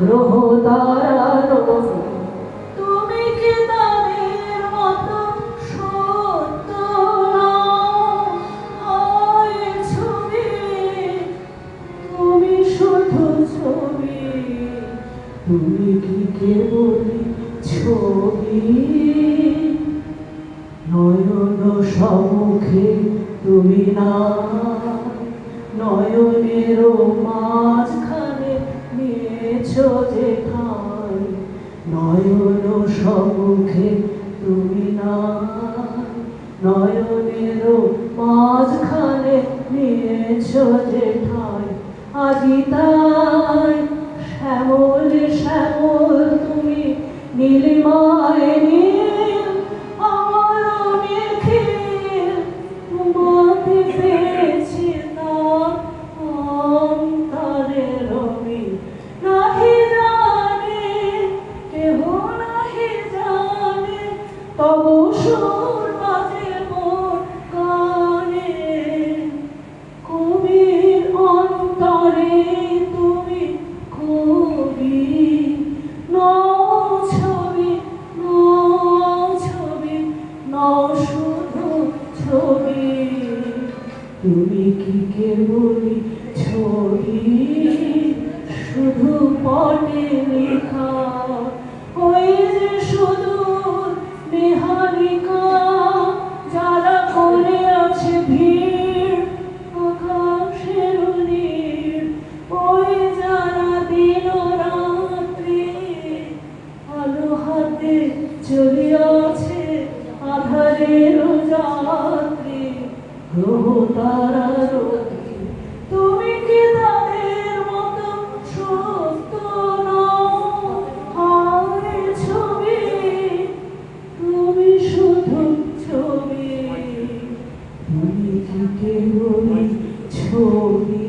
গ্রহ তুমি কি তাদের ছবি? তুমি শুধু ছবি? তুমি কি কেবল ছবি? নয়ন সম্মুখে তুমি না নয়নের মাঝখানে নিয়েছ যে নয়ন সম্মুখে তুমি না। নয়নের মাঝখানে নিয়েছ যে ঠাই আজি তাই শ্যামল শ্যামল তুমি নীলিমায় নীল তুমি কি কেবলই ছবি? শুধু পটে লেখা। ওই যে সুদূর নিহারিকা যারা করে আছে ভিড়, আকাশের ওই যারা দিন রাত্রি আলো হাতে চলিয়াছে আধারের যাত্রী তুমি কি তাদের মতো সুস্থ নয় ছবি তুমি শুধু ছবি। তুমি কি কেবল ছবি?